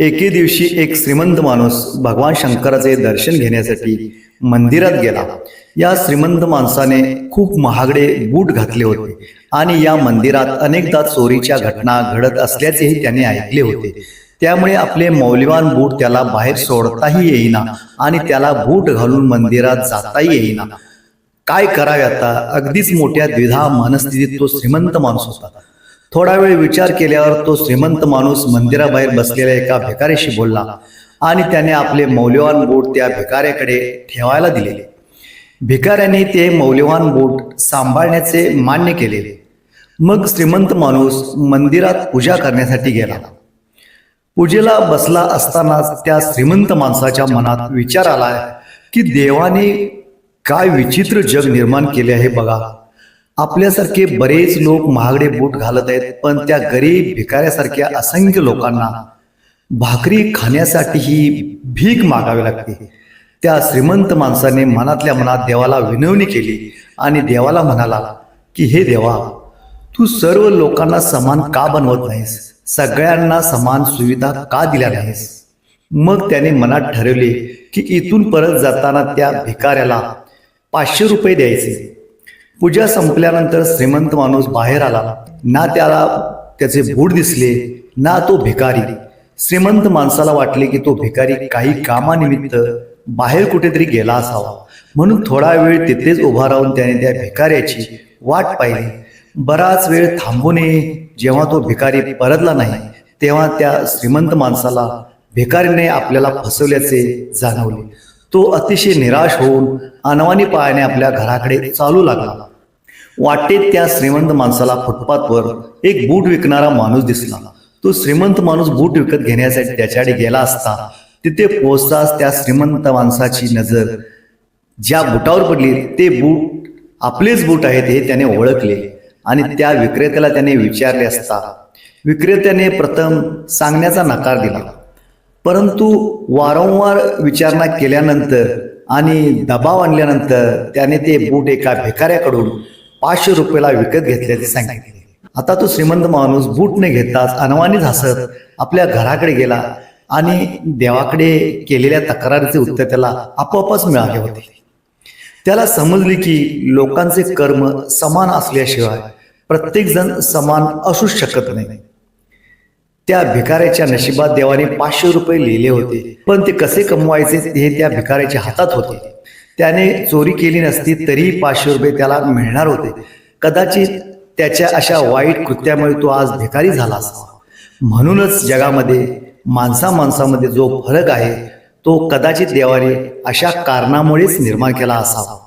एके दिवशी एक श्रीमंत माणूस भगवान शंकराचे दर्शन घेण्यासाठी मंदिरात गेला. या श्रीमंत माणसाने खूप महागडे बूट घातले होते आणि या मंदिरात अनेकदा चोरीच्या घटना घडत असल्याचेही त्याने ऐकले होते. त्यामुळे आपले मौल्यवान बूट त्याला बाहेर सोडताही येईना आणि त्याला बूट घालून मंदिरात जाताही येईना. काय करावे आता? अगदीच मोठ्या द्विधा मनस्थितीत तो श्रीमंत माणूस होता. थोडा वेळ विचार केल्यावर तो श्रीमंत माणूस मंदिराबाहेर बसलेल्या एका भिकाऱ्याशी बोलला आणि त्याने आपले मौल्यवान बूट त्या भिकाऱ्याकडे ठेवायला दिले भिकाऱ्याने ते मौल्यवान बूट सांभाळण्याचे मान्य केले. मग श्रीमंत माणूस मंदिरात पूजा करण्यासाठी गेला. पूजेला बसला असतानाच त्या श्रीमंत माणसाच्या मनात विचार आला की देवाने काय विचित्र जग निर्माण केले आहे बघा. आपल्यासारखे बरेच लोक महागडे बूट घालत आहेत पण त्या गरीब भिकाऱ्यासारख्या असंख्य लोकांना भाकरी खाण्यासाठीही भीक मागावी लागते. त्या श्रीमंत माणसाने मनातल्या मनात देवाला विनवणी केली आणि देवाला म्हणाला की हे देवा तू सर्व लोकांना समान का बनवत नाहीस? सगळ्यांना समान सुविधा का दिल्या नाहीस? मग त्याने मनात ठरवले की इथून परत जाताना त्या भिकाऱ्याला पाचशे रुपये द्यायचे. पूजा संपल्यानंतर श्रीमंत माणूस बाहेर आला. ना त्याला त्याचे बूट दिसले ना तो भिकारी. श्रीमंत माणसाला वाटले की तो भिकारी काही कामानिमित्त बाहेर कुठेतरी गेला असावा. म्हणून थोडा वेळ तिथेच उभा राहून त्याने त्या भिकाऱ्याची वाट पाहिली. बराच वेळ थांबूनही जेव्हा तो भिकारी परतला नाही तेव्हा त्या श्रीमंत माणसाला भिकारीने आपल्याला फसवल्याचे जाणवले. तो अतिशय निराश होऊन अनवानी पायाने आपल्या घराकडे चालू लागला. वाटेत त्या श्रीमंत माणसाला फुटपाथवर एक बूट विकणारा माणूस दिसला. तो श्रीमंत माणूस बूट विकत घेण्यासाठी त्याच्याकडे गेला असता तिथे पोहोचताच त्या श्रीमंत माणसाची नजर ज्या बुटावर पडली ते बूट आपलेच बूट आहेत हे त्याने ओळखले आणि त्या विक्रेत्याला त्याने विचारले असता विक्रेत्याने प्रथम सांगण्याचा नकार दिला. परंतु वारंवार विचारणा केल्यानंतर आणि दबाव आणल्यानंतर त्याने ते बूट एका भिकाऱ्याकडून पाचशे रुपयाला विकत घेतल्याचे सांगितले. आता तो श्रीमंत माणूस बूट न घेताच अनवानीच हसत आपल्या घराकडे गेला आणि देवाकडे केलेल्या तक्रारीचे उत्तर त्याला आपोआपच मिळाले होते. त्याला समजले की लोकांचे कर्म समान असल्याशिवाय प्रत्येक जण समान असूच शकत नाही. त्या भिकाऱ्याच्या नशिबात देवाने पाचशे रुपये लिहिले होते. पण ते कसे कमवायचे हे त्या भिकाऱ्याच्या हातात होते. त्याने चोरी केली नसती तरी पाचशे रुपये त्याला मिळणार होते. कदाचित त्याच्या अशा वाईट कृत्यामुळे तो आज भिकारी झाला असावा. म्हणूनच जगामध्ये माणसा माणसामध्ये जो फरक आहे तो कदाचित देवाने अशा कारणामुळेच निर्माण केला असावा.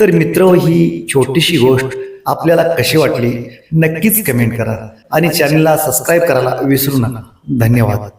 तर मित्र ही छोटीशी गोष्ट आपल्याला कशी वाटली नक्कीच कमेंट करा आणि चॅनलला सबस्क्राईब करायला विसरू नका. धन्यवाद.